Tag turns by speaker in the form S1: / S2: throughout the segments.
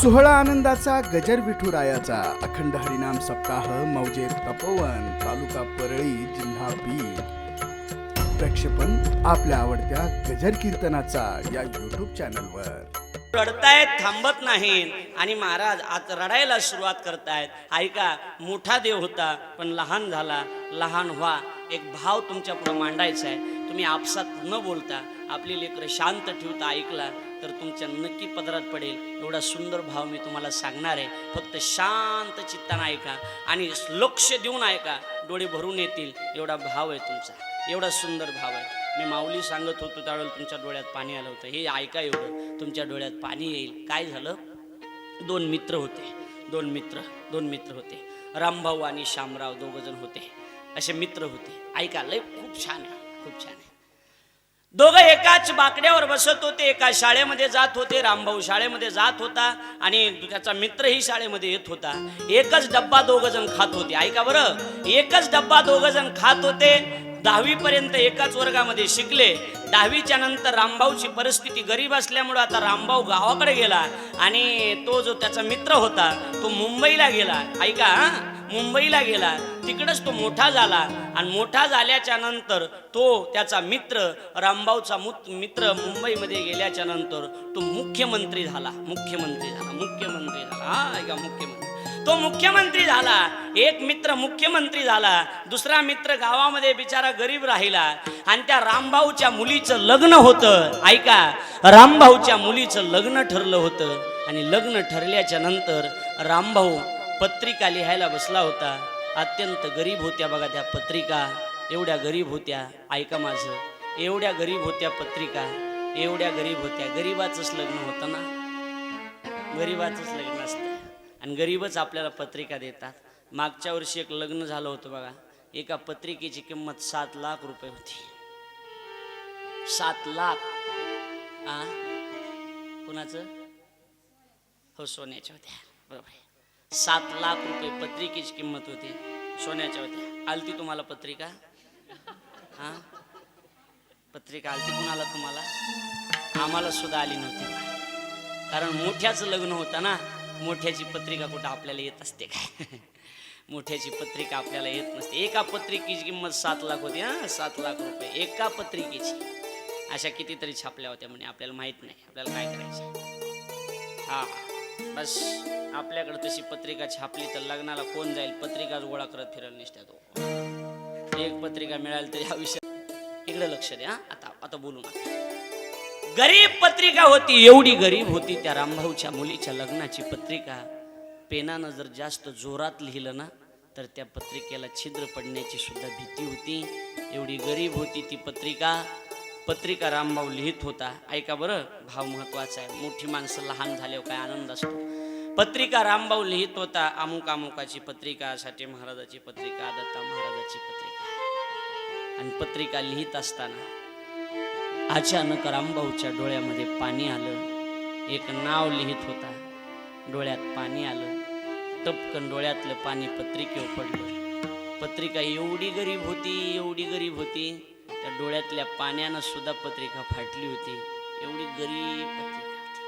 S1: सोहळा आनंदाचा गजर विठुरायाचा. अखंड हरिनाम सप्ताह मौजे तपोवन तालुका परळी जिल्हा बीड. प्रक्षेपण आपल्या आवडत्या गजर कीर्तनाचा या युट्यूब चॅनलवर
S2: रडतायत थांबत नाहीत आणि महाराज आज रडायला सुरुवात करतायत. ऐका मोठा देव होता पण लहान झाला. लहान व्हा एक भाव तुमच्यापुढे मांडायचा आहे. तुम्ही आपसात न बोलता आपली लेकरं शांत ठेवता ऐकला. तर तुमच्या नक्की पदरात पडेल. एवढा सुंदर भाव मी तुम्हाला सांगणार आहे. फक्त शांत चित्तानं ऐका आणि लक्ष देऊन ऐका. डोळे भरून येतील. एवढा भाव आहे तुमचा. एवढा सुंदर भाव आहे. मी माऊली सांगत होतो त्यावेळेला तुमच्या डोळ्यात पाणी आलं होतं. हे ऐका एवढं. तुमच्या डोळ्यात पाणी येईल. काय झालं? दोन मित्र होते. दोन मित्र. दोन मित्र होते. रामभाऊ आणि श्यामराव दोघ जण होते. असे मित्र होते. ऐका लय खूप छान आहे. खूप छान आहे. दोघं एकाच बाकड्यावर बसत होते एका शाळेमध्ये जात होते रामभाऊ शाळेमध्ये जात होता आणि त्याचा मित्रही शाळेमध्ये येत होता. एकच डब्बा दोघ जण खात होते. ऐका बरं एकच डब्बा दोघ जण खात होते दहावी पर्यंत एकाच वर्गामध्ये शिकले. दहावीच्या नंतर रामभाऊची परिस्थिती गरीब असल्यामुळं आता रामभाऊ गावाकडे गेला आणि तो जो त्याचा मित्र होता तो मुंबईला गेला. ऐका हा? मुंबईला गेला तिकडच तो मोठा झाला आणि मोठा झाल्याच्यानंतर तो त्याचा मित्र रामभाऊचा मु मित्र मुंबईमध्ये गेल्याच्यानंतर तो मुख्यमंत्री झाला मुख्यमंत्री झाला मुख्यमंत्री झाला. हा ऐका मुख्यमंत्री. तो मुख्यमंत्री झाला एक मित्र मुख्यमंत्री झाला दुसरा मित्र गावामध्ये बिचारा गरीब राहिला आणि त्या रामभाऊच्या मुलीचं लग्न होतं. ऐका रामभाऊच्या मुलीचं लग्न ठरलं होतं आणि लग्न ठरल्याच्या नंतर रामभाऊ पत्रिका लिहायला बसला होता. अत्यंत गरीब होत्या बघा त्या पत्रिका. एवढ्या गरीब होत्या. ऐका माझं. एवढ्या गरीब होत्या पत्रिका. एवढ्या गरीब होत्या. गरीबाचंच लग्न होतं ना? गरीबाचंच लग्न असतं. आणि गरीबच आपल्याला पत्रिका देतात. मागच्या वर्षी एक लग्न झालं होतं बघा. एका पत्रिकेची किंमत सात लाख रुपये होती. सात लाख. आ? कुणाचं? हो सोन्याच्या होत्या. बरोबर सात लाख रुपये पत्रिकेची किंमत होती. सोन्याच्या होत्या. आलती तुम्हाला पत्रिका? हा? पत्रिका आलती कुणाला तुम्हाला? आम्हाला सुद्धा आली नव्हती. कारण मोठ्याचं लग्न होतं ना मोठ्याची पत्रिका कुठं आपल्याला येत असते काय? मोठ्याची पत्रिका आपल्याला येत नसते. एका पत्रिकेची किंमत सात लाख होती हा? सात लाख रुपये. एका पत्रिकेची. अशा कितीतरी छापल्या होत्या म्हणे आपल्याला माहीत नाही. आपल्याला काय करायचं? हा. बस आपल्याकडे तशी पत्रिका छापली तर लग्नाला कोण जाईल? पत्रिकाच गोळा करत फिरायला निसत्या तो. एक पत्रिका मिळाली तर हा विषयात इकडे लक्ष द्या आता आता बोलू नका. गरीब पत्रिका होती एवढी गरीब होती त्या रामभाऊच्या मुलीच्या लग्नाची पत्रिका. पेनानं जर जास्त जोरात लिहिलं ना तर त्या पत्रिकेला छिद्र पडण्याची सुद्धा भीती होती. एवढी गरीब होती ती पत्रिका. पत्रिका रामभाऊ लिहित होता. ऐका बरं भाव महत्त्वाचा आहे. मोठी माणसं लहान झाल्यावर काय आनंद असतो? पत्रिका रामभाऊ लिहित होता. अमुक अमुकाची पत्रिका साठे महाराजाची पत्रिका दत्ता महाराजाची पत्रिका. आणि पत्रिका लिहित असताना अचानक रामभाऊच्या डोळ्यामध्ये पाणी आलं. एक नाव लिहित होता. डोळ्यात पाणी आलं. टपकन डोळ्यातलं पाणी पत्रिकेवर पडलं. पत्रिका एवढी गरीब होती एवढी गरीब होती. त्या डोळ्यातल्या पाण्यानं सुद्धा पत्रिका फाटली होती. एवढी गरीब पत्रिका होती.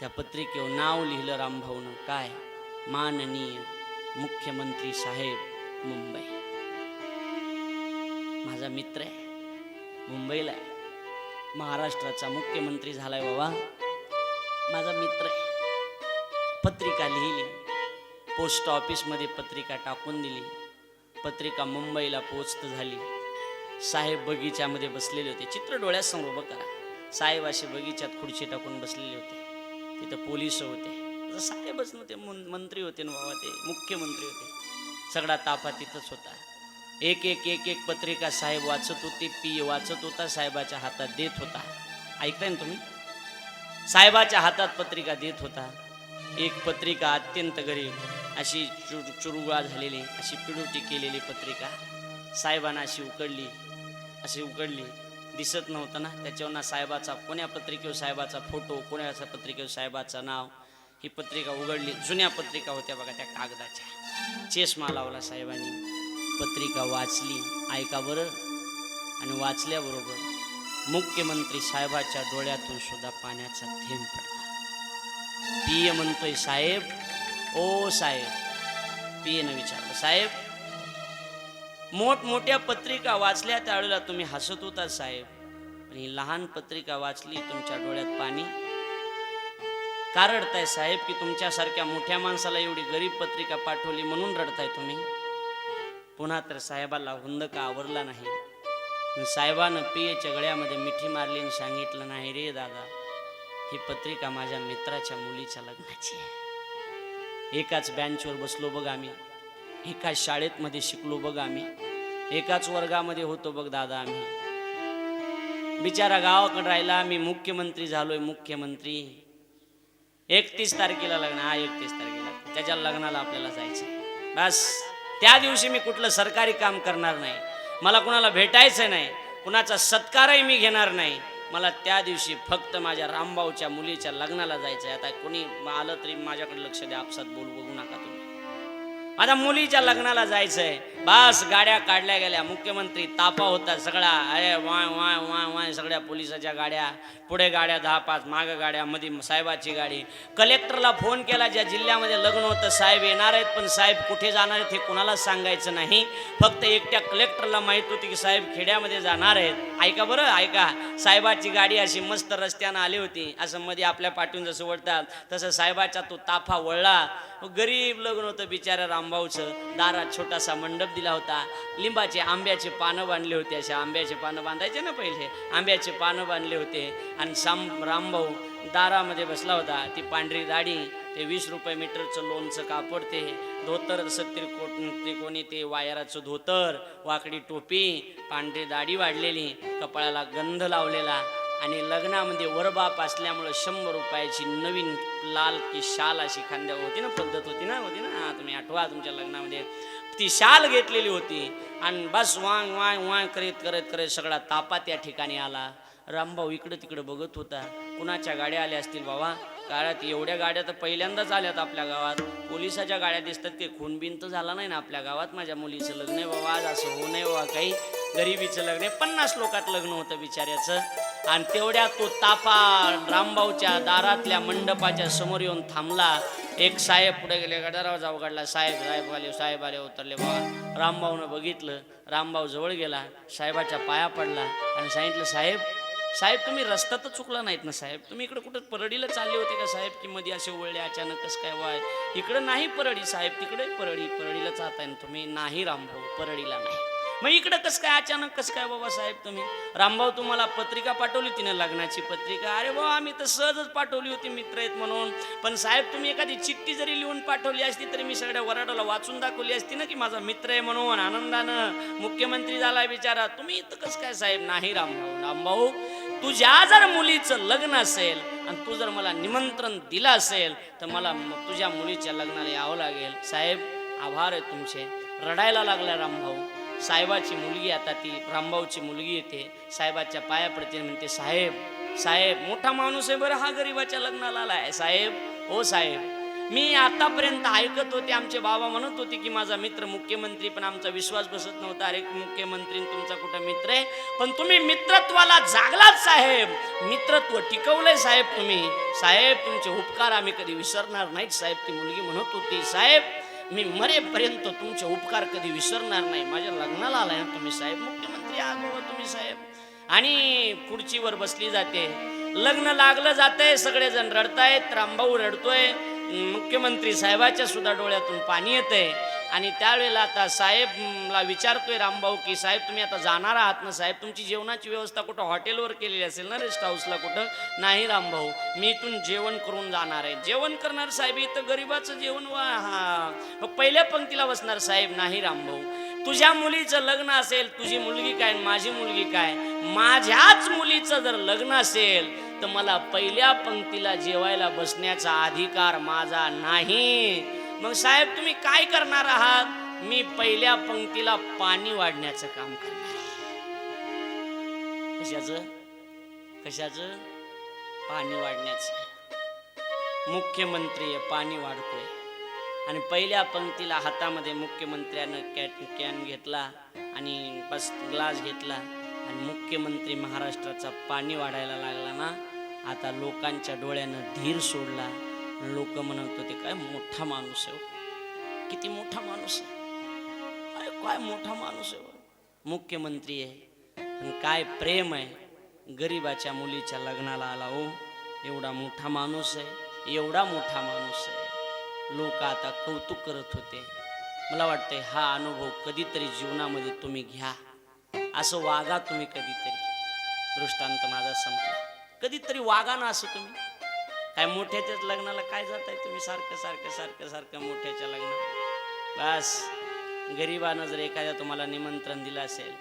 S2: त्या पत्रिकेवर नाव लिहिलं रामभाऊनं. काय? माननीय मुख्यमंत्री साहेब मुंबई. माझा मित्र आहे. मुंबईला आहे. महाराष्ट्राचा मुख्यमंत्री झालाय बाबा. माझा मित्र आहे. पत्रिका लिहिली. पोस्ट ऑफिसमध्ये पत्रिका टाकून दिली. पत्रिका मुंबईला पोचत झाली. साहेब बगीच्यामध्ये बसलेले होते. चित्र डोळ्यासमोर उभं करा. साहेब असे बगीच्यात खुर्ची टाकून बसलेले होते. तिथं पोलीस होते. साहेबच नव्हते मंत्री होते ना बाबा ते मुख्यमंत्री होते. सगळा ताफा तिथंच होता. एक एक एक एक पत्रिका साहेब वाचत होते पी वाचत होता साहेबाच्या हातात देत होता. ऐकताय ना तुम्ही? साहेबाच्या हातात पत्रिका देत होता. एक पत्रिका अत्यंत गरीब अशी चुर झालेली अशी पिडुटी केलेली पत्रिका. साहेबांना अशी उकडली अशी उकडली. दिसत नव्हतं ना त्याच्यावर ना साहेबाचा कोण्या पत्रिकेवर साहेबाचा फोटो कोण्याचा पत्रिकेवर साहेबाचं नाव? ही पत्रिका उघडली. जुन्या पत्रिका होत्या बघा त्या कागदाच्या. चेष्मा लावला साहेबांनी. पत्रिका वाचली. ऐका बरं. आणि वाचल्याबरोबर मुख्यमंत्री साहेबाच्या डोळ्यातून सुद्धा पाण्याचा थेंब पडला. पिये म्हणतोय साहेब. ओ साहेब. पियेनं विचारलं साहेब मोठमोठ्या पत्रिका वाचल्या त्यावेळेला तुम्ही हसत होता साहेब. पण ही लहान पत्रिका वाचली तुमच्या डोळ्यात पाणी. का रडताय साहेब की तुमच्यासारख्या मोठ्या माणसाला एवढी गरीब पत्रिका पाठवली म्हणून रडताय तुम्ही. पुन्हा तर साहेबाला हुंदका आवरला नाही. साहेबानं पियेच्या गळ्यामध्ये मिठी मारली आणि सांगितलं नाही रे दादा ही पत्रिका माझ्या मित्राच्या मुलीच्या लग्नाची आहे. एकाच बेंचवर बसलो बघ आम्ही. एकाच शाळेत मध्ये शिकलो बघ आम्ही. एकाच वर्गामध्ये होतो बघ दादा आम्ही. बिचारा गावाकडे राहिला मी मुख्यमंत्री झालोय मुख्यमंत्री. एकतीस तारखेला लग्न हा एकतीस तारखेला. त्याच्या लग्नाला आपल्याला जायचं बस त्या दिवशी मी कुठलं सरकारी काम करणार नाही. मला कुणाला भेटायचं नाही कुणाचा सत्कारही मी घेणार नाही. मला त्या दिवशी फक्त माझ्या रामबाऊच्या मुलीच्या लग्नाला जायचं आहे आता कोणी आलं तरी माझ्याकडे लक्ष द्या आपसात बोल बघू नका माझ्या मुलीच्या लग्नाला जायचंय. बस गाड्या काढल्या गेल्या. मुख्यमंत्री तापा होता सगळा. अरे वाय वाय वाय वाय सगळ्या पोलिसाच्या गाड्या. पुढे गाड्या दहा पाच माग गाड्या मध्ये साहेबाची गाडी. कलेक्टरला फोन केला ज्या जिल्ह्यामध्ये लग्न होतं साहेब येणार आहेत पण साहेब कुठे जाणार आहेत हे कुणालाच सांगायचं नाही. फक्त एकट्या कलेक्टरला माहीत होती की साहेब खेड्यामध्ये जाणार आहेत. ऐका बरं ऐका. साहेबाची गाडी अशी मस्त रस्त्यानं आली होती. असं मध्ये आपल्या पाठवून जसं वळतात तसं साहेबाचा तो ताफा वळला. गरीब लग्न होतं बिचाऱ्या रामभाऊचं. दारात छोटासा मंडप दिला होता. लिंबाचे आंब्याचे पानं बांधले होते. असे आंब्याचे पानं बांधायचे ना पहिले? आंब्याचे पानं बांधले होते. आणि साम रामभाऊ दारामध्ये बसला होता. ती पांढरी दाढी ते वीस रुपये मीटरचं लोणचं कापड ते धोतर असं त्रिको त्रिकोणी ते वायराचं धोतर वाकडी टोपी पांढरी दाढी वाढलेली कपाळाला गंध लावलेला. आणि लग्नामध्ये वरबाप असल्यामुळं शंभर रुपयाची नवीन लाल की शाल अशी खांद्यावर होती ना पद्धत होती ना होती ना? तुम्ही आठवा तुमच्या लग्नामध्ये. ती शाल घेतलेली होती आणि बस वांग वांग वांग करीत करत करत सगळा तापा त्या ठिकाणी आला. रामभाऊ इकडं तिकडं बघत होता. कुणाच्या गाड्या आल्या असतील बाबा? काळात एवढ्या गाड्या तर पहिल्यांदाच आल्यात आपल्या गावात. पोलिसाच्या गाड्या दिसतात की खूनबिन तर झाला नाही ना आपल्या गावात. माझ्या मुलीचं लग्न आहे बाबा आज असं होऊ नये बाबा काही गरिबीचं लग्न आहे. पन्नास लोकात लग्न होतं बिचाऱ्याचं. आणि तेवढ्या तो तापा रामभाऊच्या दारातल्या मंडपाच्या समोर येऊन थांबला. एक साहेब पुढे गेले गडाराव जाऊ काढला. साहेब साहेब आले साहेब आले उतरले. बाबा रामभाऊनं बघितलं. रामभाऊ जवळ गेला. साहेबाच्या पाया पडला आणि सांगितलं साहेब साहेब तुम्ही रस्ता तर चुकला नाहीत ना साहेब? तुम्ही इकडे कुठं परडीला चालले होते का साहेब की मध्ये असे वळले अचानक कसं काय वाय? इकडं नाही परडी साहेब तिकडे परडी परडीला जाताय ना तुम्ही. नाही रामभाऊ परडीला नाही. मग इकडं कसं काय? अचानक कसं काय बाबा साहेब तुम्ही? रामभाऊ तुम्हाला पत्रिका पाठवली होती ना लग्नाची पत्रिका? अरे बाबा आम्ही तर सहजच पाठवली होती मित्र आहेत म्हणून. पण साहेब तुम्ही एखादी चिठ्ठी जरी लिहून पाठवली असती तरी मी सगळ्या वराडाला वाचून दाखवली असती ना की माझा मित्र आहे म्हणून. आनंदानं मुख्यमंत्री झालाय बिचारा. तुम्ही इथं कसं काय साहेब? नाही रामभाऊ. रामभाऊ तुझ्या जर मुलीचं लग्न असेल आणि तू जर मला निमंत्रण दिलं असेल तर मला तुझ्या मुलीच्या लग्नाला यावं लागेल. साहेब आभार आहे तुमचे. रडायला लागला रामभाऊ. साहेबाची मुलगी आता ती रामभाऊची मुलगी येते. साहेबाच्या पाया पडते म्हणते साहेब साहेब मोठा माणूस आहे बरं हा गरीबाच्या लग्नाला आलाय साहेब हो साहेब. मी आतापर्यंत ऐकत होते आमचे बाबा म्हणत होते की माझा मित्र मुख्यमंत्री पण आमचा विश्वास बसत नव्हता. अरे मुख्यमंत्री तुमचा कुठं मित्र आहे? पण तुम्ही मित्रत्वाला जागलाच साहेब. मित्रत्व टिकवलंय साहेब तुम्ही. साहेब तुमचे उपकार आम्ही कधी विसरणार नाहीत साहेब. ती मुलगी म्हणत होती. साहेब मी मरेपर्यंत तुमचे उपकार कधी विसरणार नाही. माझ्या लग्नाला आलाय ना तुम्ही साहेब. मुख्यमंत्री आहात तुम्ही साहेब. आणि खुर्चीवर बसली जाते. लग्न लागलं जातंय. सगळेजण रडतायत. रामभाऊ रडतोय. मुख्यमंत्री साहेबाच्या सुद्धा डोळ्यातून पाणी येतंय. आणि त्यावेळेला आता साहेबला विचारतोय रामभाऊ की साहेब तुम्ही आता जाणार आहात ना साहेब? तुमची जेवणाची व्यवस्था कुठं हॉटेलवर केलेली असेल ना रेस्ट हाऊसला कुठं? नाही रामभाऊ मी इथून जेवण करून जाणार आहे. जेवण करणार साहेब? इथं गरिबाचं जेवण वा हा. मग पहिल्या पंक्तीला बसणार साहेब? नाही रामभाऊ. तुझ्या मुलीचं लग्न असेल तुझी मुलगी काय माझी मुलगी काय? माझ्याच मुलीचं जर लग्न असेल तर मला पहिल्या पंक्तीला जेवायला बसण्याचा अधिकार माझा नाही. मग साहेब तुम्ही काय करणार आहात? मी पहिल्या पंक्तीला पाणी वाढण्याचं काम करणार कशाच कशाचं? कशाचं? पाणी वाढण्याचं. मुख्यमंत्री आहे पाणी वाढतोय. आणि पहिल्या पंक्तीला हातामध्ये मुख्यमंत्र्यानं कॅन घेतला आणि बस ग्लास घेतला. आणि मुख्यमंत्री महाराष्ट्राचा पाणी वाढायला लागला ना आता लोकांच्या डोळ्यानं धीर सोडला. लोक म्हणत होते काय मोठा माणूस आहे हो. किती मोठा माणूस आहे? अरे काय मोठा माणूस आहे हो. मुख्यमंत्री आहे. पण काय प्रेम आहे. गरिबाच्या मुलीच्या लग्नाला आला हो. एवढा मोठा माणूस आहे. एवढा मोठा माणूस आहे. लोक आता कौतुक करत होते. मला वाटतंय हा अनुभव कधीतरी जीवनामध्ये तुम्ही घ्या. असं वागा तुम्ही कधीतरी. दृष्टांत माझा संपला. कधीतरी वागा ना असं तुम्ही. काय मोठ्याच्याच लग्नाला काय जात आहे तुम्ही सारखं सारखं सारखं सारखं मोठ्याच्या लग्नात बस. गरिबानं जर एखाद्या तुम्हाला निमंत्रण दिलं असेल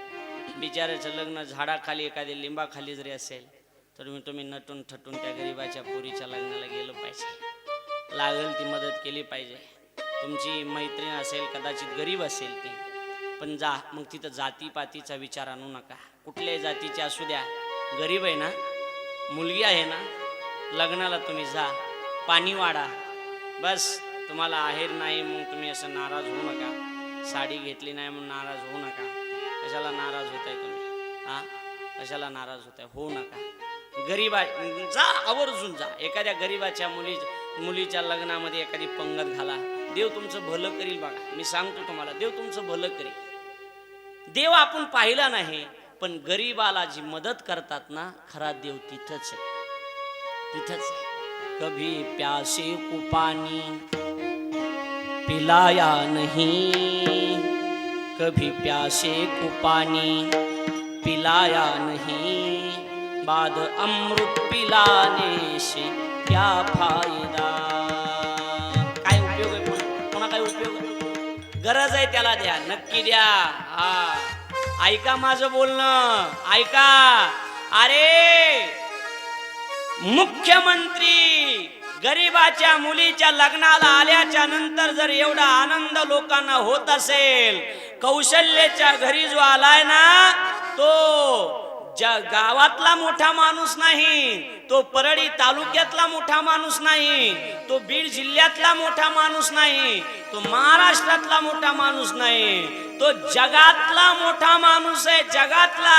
S2: बिचाऱ्याचं लग्न झाडाखाली एखाद्या लिंबाखाली जरी असेल तर मी तुम्ही नटून ठटून त्या गरिबाच्या पोरीच्या लग्नाला गेलो पाहिजे. लागेल ती मदत केली पाहिजे. तुमची मैत्रीण असेल कदाचित गरीब असेल ती पण जा मग तिथं जातीपातीचा विचार आणू नका. कुठल्याही जातीचे असू द्या. गरीब आहे ना? मुलगी आहे ना? लग्नाला तुम्ही जा. पाणी वाढा. बस तुम्हाला आहेर नाही मग तुम्ही असं नाराज होऊ नका. साडी घेतली नाही म्हणून नाराज होऊ नका. कशाला नाराज होत आहे तुम्ही? हा? कशाला नाराज होत आहे होऊ नका. गरीबा जा आवर्जून जा. एखाद्या गरीबाच्या मुली मुलीच्या लग्नामध्ये एखादी पंगत घाला. देव तुमचं भलं करील बघा मी सांगतो तुम्हाला देव तुमचं भलं करील. देव आपण पाहिला नाही पण गरीबाला जी मदत करतात ना खरा देव तिथंच आहे. तिथंच आहे. कभी प्यासे को पानी पिलाया नहीं. कभी प्यासे को पानी पिलाया नहीं. बाद अमृत पिलाने से क्या फायदा? आहे? त्याला द्या. नक्की द्या. हा. ऐका माझं बोलणं. ऐका. अरे मुख्यमंत्री गरिबाच्या मुलीच्या लग्नाला आल्याच्यानंतर जर एवढा आनंद लोकांना होत असेल कौशल्याच्या घरी जो आलाय ना तो ज्या गावातला मोठा माणूस नाही तो परळी तालुक्यातला मोठा माणूस नाही तो बीड जिल्ह्यातला मोठा माणूस नाही तो महाराष्ट्रातला मोठा माणूस नाही तो जगातला मोठा माणूस आहे जगातला.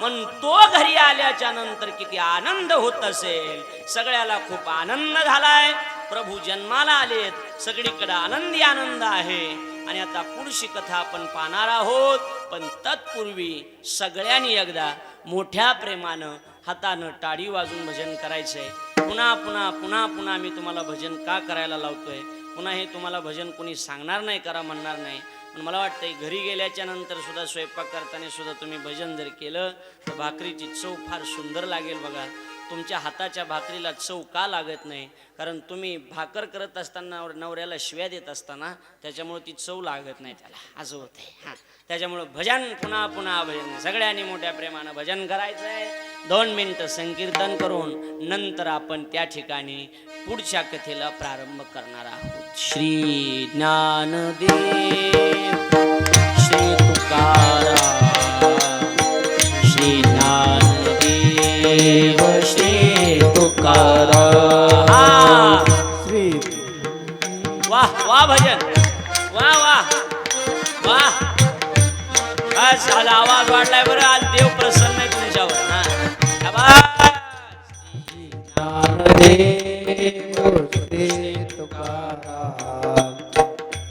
S2: म्हणून तो घरी आल्याच्यानंतर किती आनंद होत असेल. सगळ्याला खूप आनंद झालाय. प्रभू जन्माला आलेत. सगळीकडे आनंदी आनंद आहे. आणि आता पुढची कथा आपण पाहणार आहोत. पण तत्पूर्वी सगळ्यांनी एकदा मोठ्या प्रेमानं हातानं टाळी वाजून भजन करायचंय पुन्हा पुन्हा पुन्हा पुन्हा मी तुम्हाला भजन का करायला लावतोय? पुन्हा हे तुम्हाला भजन कोणी सांगणार नाही करा म्हणणार नाही. पण मला वाटतंय घरी गेल्याच्यानंतर सुद्धा स्वयंपाक करताना सुद्धा तुम्ही भजन जर केलं तर भाकरीची चव फार सुंदर लागेल बघा. तुमच्या हाताच्या भाकरीला चव का लागत नाही? कारण तुम्ही भाकर करत असताना नवऱ्याला शिव्या देत असताना त्याच्यामुळे ती चव लागत नाही त्याला. असं होते हां. त्याच्यामुळं भजन पुन्हा पुन्हा भजन सगळ्यांनी मोठ्या प्रेमानं भजन करायचं आहे दोन मिनिटं संकीर्तन करून नंतर आपण त्या ठिकाणी पुढच्या कथेला प्रारंभ करणार आहोत. श्री ज्ञानदेव श्री तुकारा श्री ज्ञानदेव श्री तुकाराम. हा.
S1: श्री
S2: वाह वाह भजन. वाह वाह वाह बस झाला आवाज वाढलाय बरं. आज देव प्रसन्न आहे तुमच्यावर.
S3: ज्ञानदेव श्री तुकाराम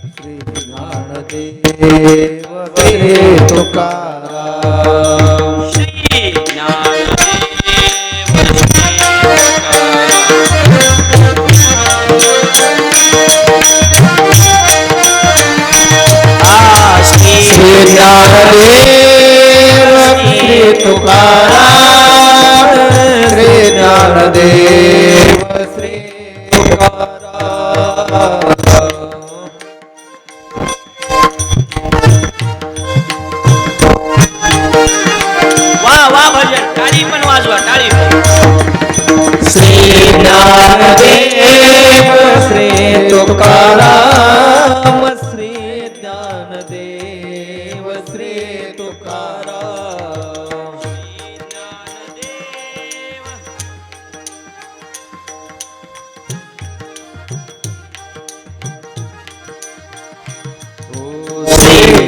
S3: श्री ज्ञानदेव श्री तुकाराम.
S2: तुकाराम
S3: श्री ज्ञानदेव श्री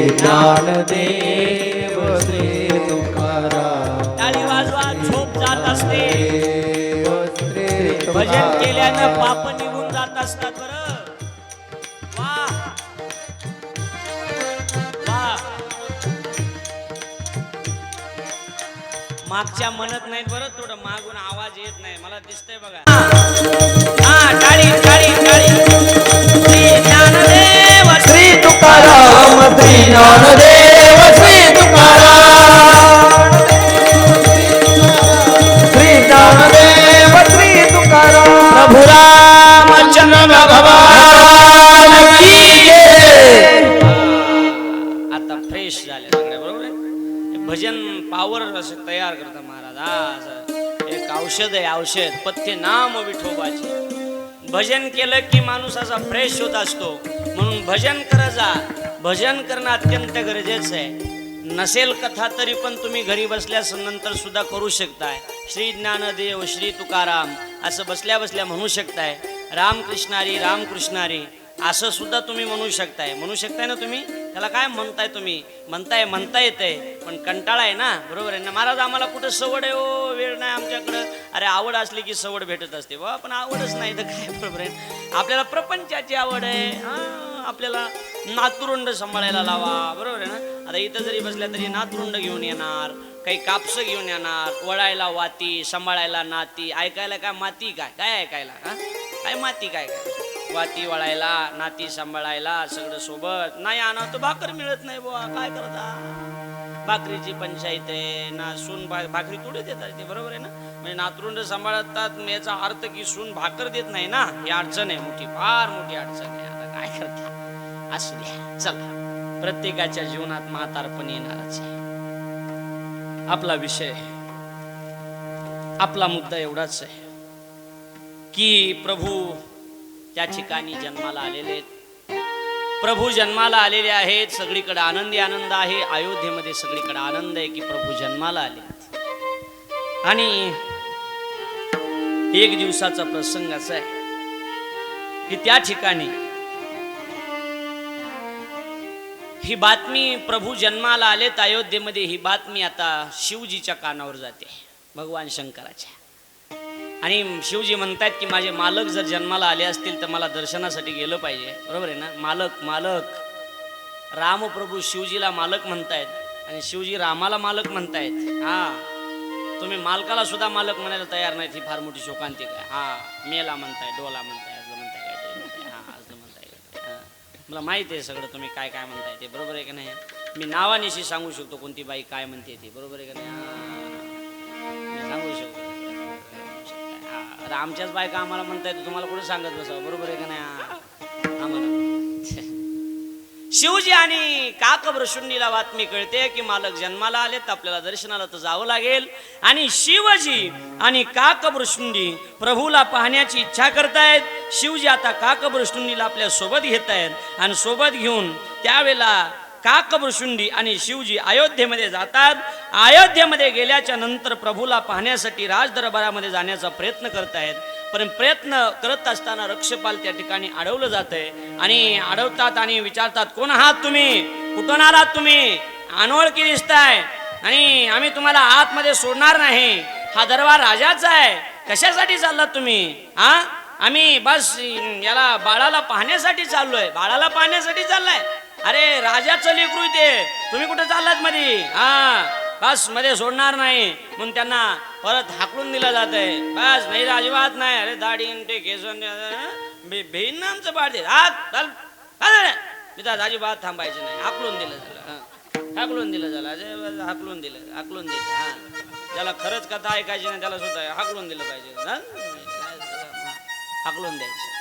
S3: ज्ञानदेव श्री तुकाराम.
S2: टाळी वाजवा झोप जात असते. भजन केल्यानं पाप निघून असतात बरं वा. वा. मागच्या म्हणत नाहीत बरं थोडं मागून आवाज श्री ज्ञानदेव
S3: श्री तुकाराम. श्री ज्ञानदेव श्री तुकाराम.
S2: प्रभू रामचंद्र
S3: भगवान की
S2: आता फ्रेश झाले सगळे बरोबर आहे? भजन पावर असं तयार करता महाराज. एक औषध आहे औषध. पथ्य नाम विठोबाचे. भजन केलं की माणूस असा फ्रेश होत असतो. म्हणून भजन करत जा. भजन करणं अत्यंत गरजेचं आहे. नसेल कथा तरी पण तुम्ही घरी बसल्यास नंतर सुद्धा करू शकताय. श्री ज्ञानदेव श्री तुकाराम असं बसल्या बसल्या म्हणू शकताय. रामकृष्णारी रामकृष्णारी. असं सुद्धा तुम्ही म्हणू शकताय. म्हणू शकताय ना तुम्ही? त्याला काय म्हणताय तुम्ही? म्हणताय म्हणता येतंय पण कंटाळा आहे ना? बरोबर आहे ना? महाराज आम्हाला कुठं सवड आहे ओ वेळ नाही आमच्याकडं. अरे आवड असली की सवड भेटत असते. बा पण आवडच नाही तर काय? बरोबर आहे. आपल्याला प्रपंचाची आवड आहे. हा आपल्याला नातुरुंड सांभाळायला लावा. बरोबर आहे ना? आता इथं जरी बसल्या तरी नातरुंड घेऊन येणार काही कापसं घेऊन येणार वळायला वाती सांभाळायला नाती. ऐकायला काय माती काय? काय ऐकायला? हा? काय माती काय? काय? वाती वळायला नाती सांभाळायला सगळं सोबत. नाही आणा तो भाकर मिळत नाही बुवा काय करता? भाकरीची पंचायत आहे ना सून भाकरी थोडी देतात ते बरोबर आहे ना? म्हणजे नातरुंड सांभाळतात याचा अर्थ की सून भाकर देत नाही ना? ही अडचण आहे मोठी फार मोठी अडचण आहे. आता काय करता? असू द्या चला. प्रत्येकाच्या जीवनात म्हातारपण येणारच आहे. आपला विषय आपला मुद्दा एवढाच आहे की प्रभू त्या ठिकाणी जन्माला आलेले आहेत. प्रभू जन्माला आलेले आहेत. सगळीकडे आनंदी आनंद आहे. अयोध्येमध्ये सगळीकडे आनंद आहे की प्रभू जन्माला आले आणि एक दिवसाचा प्रसंग असा आहे की त्या ठिकाणी ही बातमी प्रभू जन्माला आलेत. अयोध्येमध्ये ही बातमी आता शिवजीच्या कानावर जाते. भगवान शंकराच्या. आणि शिवजी म्हणतायत की माझे मालक जर जन्माला आले असतील तर मला दर्शनासाठी गेलं पाहिजे. बरोबर आहे ना? मालक मालक. रामप्रभू शिवजीला मालक म्हणतायत आणि शिवजी रामाला मालक म्हणतायत. हा. तुम्ही मालकाला सुद्धा मालक म्हणायला तयार नाहीत ही फार मोठी शोकांतिक आहे. हा. मेला म्हणताय डोला म्हणताय असं म्हणताय काय म्हणताय. हा असं म्हणताय हा. मला माहिती आहे सगळं तुम्ही काय काय म्हणताय ते. बरोबर आहे का नाही? मी नावानिशी सांगू शकतो कोणती बाई काय म्हणते ती. बरोबर आहे का नाही? मी सांगू शकतो. आता आमच्याच बायका आम्हाला म्हणताय तुम्हाला कुठे सांगत बसावं? बरोबर आहे का नाही? आम्हाला. शिवजी आणि काकभ्रशुंडीला बातमी कळते की मालक जन्माला आलेत आपल्याला दर्शनाला तर जावं लागेल. आणि शिवजी आणि काकभ्रशुंडी प्रभूला पाहण्याची इच्छा करतायत. शिवजी आता काकभ्रशुंडीला आपल्यासोबत घेत आहेत आणि सोबत घेऊन त्यावेळेला काकभृशुंडी आणि शिवजी अयोध्येमध्ये जातात. अयोध्येमध्ये गेल्याच्यानंतर प्रभूला पाहण्यासाठी राजदरबारामध्ये जाण्याचा प्रयत्न करतायत. पण प्रयत्न करत असताना रक्षपाल त्या ठिकाणी अडवलं जात आहे आणि अडवतात आणि विचारतात कोण आहात तुम्ही? कुठून आलात तुम्ही? अनोळखी दिसताय. आणि आम्ही तुम्हाला आतमध्ये सोडणार नाही. हा दरबार राजाचा आहे. कशासाठी चाललात तुम्ही? हा आम्ही बस याला बाळाला पाहण्यासाठी चाललोय. बाळाला पाहण्यासाठी चाललाय. अरे राजाचं लेकरू ते तुम्ही कुठे चाललात मध्ये हा बसमध्ये सोडणार नाही. म्हणून त्यांना परत हाकलून दिलं जात आहे बस नाही अजिबात नाही. अरे दाढी ते केस भिन्न आमचं पाठ दे हात चल. तिथं अजिबात थांबायचं नाही. हाकलून दिलं झालं. हाकलून दिलं झालं. अरे हाकलून दिलं. हाकलून दिलं. हा. ज्याला खरंच कथा ऐकायची नाही. त्याला सुद्धा हाकलून दिलं पाहिजे. हाकलून द्यायचं.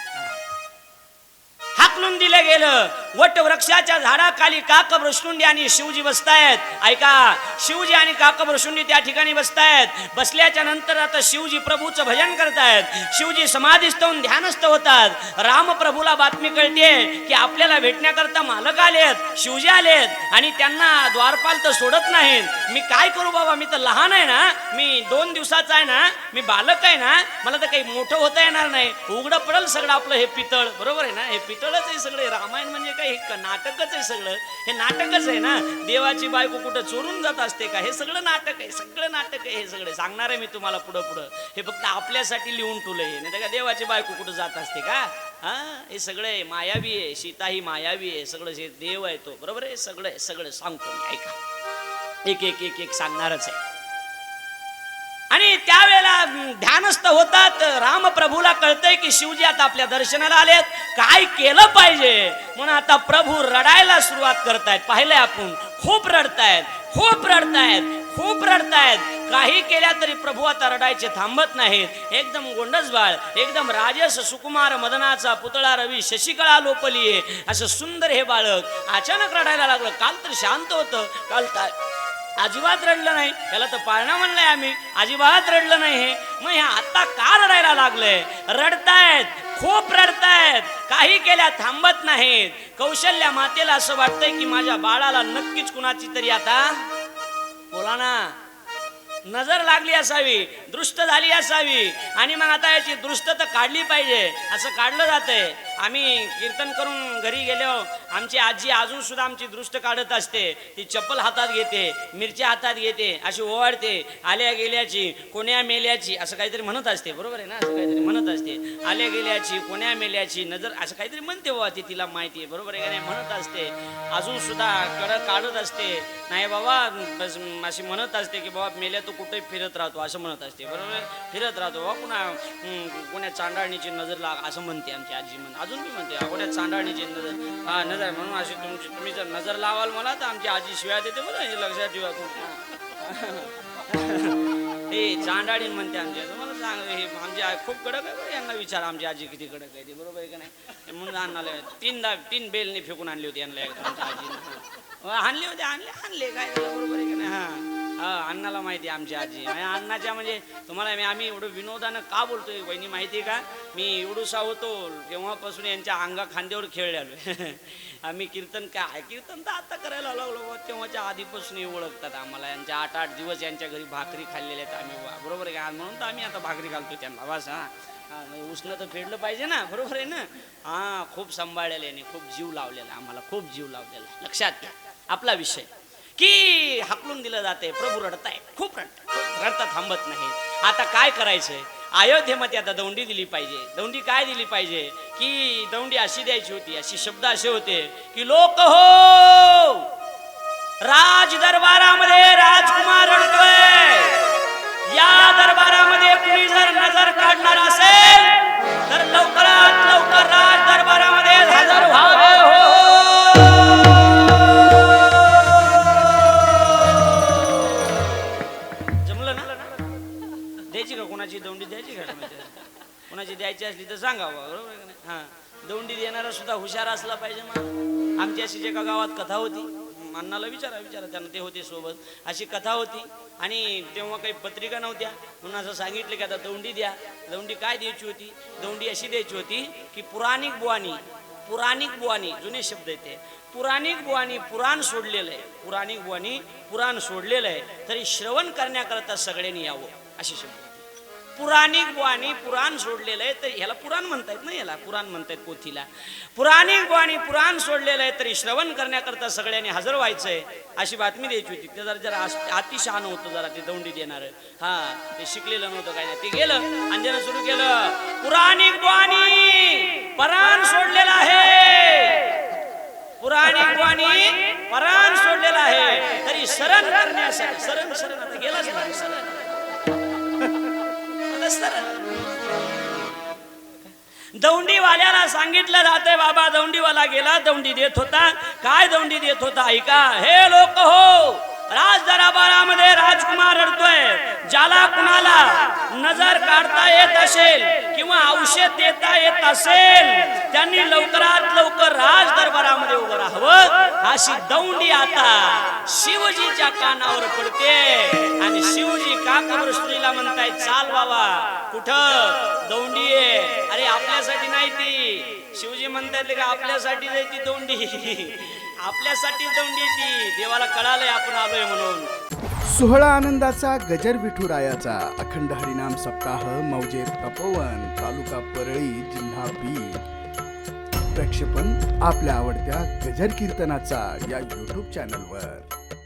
S2: हाकलून दिलं गेलं. वट वृक्षाच्या झाडाखाली काकभ्रशुंडी आणि शिवजी बसतायत. ऐका शिवजी आणि काकभ्रशुंडी त्या ठिकाणी बसतायत. बसल्याच्या नंतर आता शिवजी प्रभूचं भजन करतायत. शिवजी समाधीस्थ होऊन ध्यानस्थ होतात. रामप्रभूला बातमी कळते की आपल्याला भेटण्याकरता मालक आलेत शिवजी आलेत आणि त्यांना द्वारपाल तर सोडत नाहीत. मी काय करू बाबा? मी तर लहान आहे ना? मी दोन दिवसाचा आहे ना? मी बालक आहे ना? मला तर काही मोठं होता येणार नाही. उघडं पडल सगळं आपलं हे पितळ. बरोबर आहे ना? हे पितळ सगळंच आहे सगळे. रामायण म्हणजे काय? हे नाटकच आहे सगळं. हे नाटकच आहे ना? देवाची बायको कुठं चोरून जात असते का? हे सगळं नाटक आहे सगळं नाटक आहे हे सगळं. सांगणार आहे मी तुम्हाला पुढं पुढं. हे फक्त आपल्यासाठी लिहून ठेवलंय नाही का देवाची बायको कुठं जात असते का? हा? हे सगळं आहे. मायावी आहे सीता ही मायावी आहे. सगळं जे देव आहे तो. बरोबर आहे? सगळं सगळं सांगतो मी. ऐका. एक एक एक एक सांगणारच आहे. आणि त्यावेळेला ध्यानस्थ होतात. रामप्रभूला कळतंय की शिवजी आता आपल्या दर्शनाला आलेत. काय केलं पाहिजे? म्हणून आता प्रभू रडायला सुरुवात करतायत. पाहिलंय आपण. खूप रडतायत. खूप रडतायत. खूप रडतायत. काही केल्या तरी प्रभू आता रडायचे थांबत नाहीत. एकदम गोंडस बाळ एकदम राजस सुकुमार मदनाचा पुतळा रवी शशिकळा लोपलीये. असं सुंदर हे बाळक अचानक रडायला लागलं. काल तर शांत होतं. काल काय अजिबात रडलं नाही. त्याला तर पाळणा म्हणलंय आम्ही. अजिबात रडलं नाही हे. मग हे आता का रडायला लागलंय? रडतायत. खूप रडतायत. काही केल्या थांबत नाहीत. कौशल्या मातेला असं वाटतंय की माझ्या बाळाला नक्कीच कुणाची तरी आता बोला ना नजर लागली असावी दृष्ट झाली असावी. आणि मग आता याची दृष्ट तर काढली पाहिजे. असं काढलं जातंय. आम्ही कीर्तन करून घरी गेलो. आमची आजी अजून सुद्धा आमची दृष्ट काढत असते. ती चप्पल हातात घेते मिरच्या हातात घेते अशी ओवाळते. आल्या गेल्याची कोण्या मेल्याची असं काहीतरी म्हणत असते. बरोबर आहे ना? असं काहीतरी म्हणत असते. आल्या गेल्याची कोण्या मेल्याची नजर असं काहीतरी म्हणते बाबा ती तिला माहिती आहे. बरोबर आहे का नाही? म्हणत असते. अजून सुद्धा कड काढत असते. नाही बाबा अशी म्हणत असते की बाबा मेल्या तू कुठे फिरत राहतो असं म्हणत असते. बरोबर? आहे? फिरत राहतो. बाबा कुणा कोण्या चांडाळणीची नजर लाग असं म्हणते आमची आजी म्हण अजून मी म्हणते कोण्या चांडाळणीची नजर हा नजर म्हणून अशी तुमची तुम्ही जर नजर लावाल मला तर आमची आजी शिवाय देते बरं हे लक्षात ठेवा तू हे चांडाळी म्हणते आमची. तुम्हाला मला सांग हे आमची आई खूप कडक आहे बरं यांना विचार आमची आजी किती कडक आहे ती बरोबर आहे का नाही? म्हणून म्हणून आणले तीनदा तीन बेलने फेकून आणली होती यांना एकदा आमच्या आजीने. आणले होते आणले आणले काय बरोबर आहे का नाही? हा. अण्णाला माहिती आहे आमची आजी. म्हणजे अण्णाच्या म्हणजे तुम्हाला मी आम्ही एवढं विनोदानं का बोलतोय? वहिनी माहिती आहे का? मी एवढूसा होतो तेव्हापासून यांच्या अंगा खांद्यावर खेळलेलो आम्ही कीर्तन काय कीर्तन तर आता करायला लागलो बुवा. तेव्हाच्या आधीपासून ओळखतात आम्हाला. यांच्या आठ आठ दिवस यांच्या घरी भाकरी खाल्लेल्या आहेत आम्ही. बरोबर आहे का? म्हणून तर आम्ही आता भाकरी घालतो त्यांना. बस हा. उष्ण तर फेडलं पाहिजे ना. बरोबर आहे ना? हा खूप सांभाळलेलं आहे खूप जीव लावलेला आम्हाला. खूप जीव लावलेला लक्षात घ्या आपला विषय. की हाकलून दिलं जाते. प्रभू रडताय. खूप रडतात. रडता थांबत नाही आता काय करायचंय? अयोध्येमध्ये आता दौंडी दिली पाहिजे. दौंडी काय दिली पाहिजे? की दौंडी अशी द्यायची होती अशी शब्द असे होते की लोक हो! राज दरबारामध्ये राजकुमार रडतोय. या दरबारामध्ये कुणी जर नजर काढणार असेल तर लवकरात लवकर राज दरबारामध्ये हजर व्हावे. हो कोणाची दोंडी द्यायची का कोणाची द्यायची असली तर सांगा बरोबर हा. दौंडी देणारा सुद्धा हुशार असला पाहिजे मग आमची अशी जे का गावात कथा होती अण्णाला विचारा विचारा त्यांना ते होते सोबत. अशी कथा होती आणि तेव्हा काही पत्रिका नव्हत्या. म्हणून असं सांगितलं की आता दौंडी द्या. दौंडी काय द्यायची होती? दौंडी अशी द्यायची होती की पुराणिक बुवानी पुराणिक बुवानी जुने शब्द येते पुराणिक बुवानी पुराण सोडलेलं आहे. पुराणिक बुवानी पुराण सोडलेलं आहे. तरी श्रवण करण्याकरता सगळ्यांनी यावं. अशी शब्द. पुराणिक वाणी पुराण सोडलेलं आहे तर ह्याला पुराण म्हणतायत ना याला पुराण म्हणतायत पोथीला. पुराणिक वाणी पुराण सोडलेलं आहे तरी श्रवण करण्याकरता सगळ्यांनी हजर व्हायचंय अशी बातमी द्यायची होती. ते जरा जरा अतिशहान होतं जरा ते दौंडी देणार. हा ते शिकलेलं नव्हतं काय नाही ते गेलं आणि ज्यानं सुरू केलं. पुराणिक वाणी पराण सोडलेलं आहे. पुराणिक वाणी पराण सोडलेलं आहे. तरी शरण करण्यासाठी शरण शरण आता गेलाच नाही शरण. दौंडीवाल्याला सांगितलं जाते बाबा दौंडीवाला गेला दौंडी देत होता. काय दौंडी देत होता? ऐका हे लोक हो राज दरबारामध्ये राजकुमार रडतोय. ज्याला कुणाला नजर काढता येत असेल किंवा औषध देता येत असेल त्यांनी लवकरात लवकर राज दरबारामध्ये उभं राहावं. अशी दौंडी आता शिवजीच्या कानावर पडते. आणि शिवजी का स्त्रीला म्हणताय चाल बाबा कुठं? दौंडी आहे अरे आपल्यासाठी नाही ती. शिवजी म्हणतायत का आपल्यासाठी आहे ती दौंडी. आपल्यासाठी दौंडी ती देवाला कळालंय आपण आलोय म्हणून.
S1: सोहळा आनंदाचा गजर विठुरायाचा. अखंड हरिनाम सप्ताह मौजे तपोवन तालुका परळी जिल्हा बीड प्रक्षेपण आपल्या आवडत्या गजर कीर्तनाचा या यूट्यूब चॅनलवर